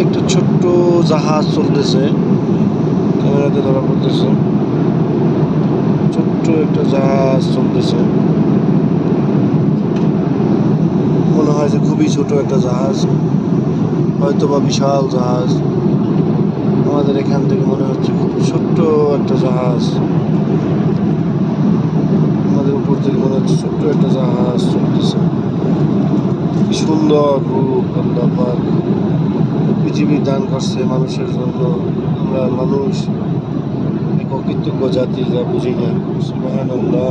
একটা ছোট্ট জাহাজ চলতেছে, ক্যামেরাতে ধরা পড়তেছে। ছোট্ট একটা জাহাজ চলতেছে। মনে হয় যে খুবই ছোট একটা জাহাজ হয়তো বা বিশাল জাহাজ। আমাদের এখান থেকে মনে হচ্ছে খুব ছোট্ট একটা জাহাজ। আমাদের উপর থেকে মনে হচ্ছে ছোট্ট একটা জাহাজ চলতেছে। সুন্দর রূপ, আল্লাহ পৃথিবী দান করছে মানুষের জন্য। আমরা মানুষ, এক অকৃতজ্ঞ জাতি যা বুঝি না। সুবাহান আল্লাহ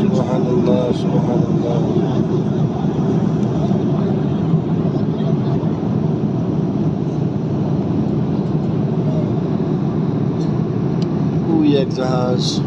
সুবাহান আল্লাহ সুবাহান আল্লাহ ওই এক জাহাজ।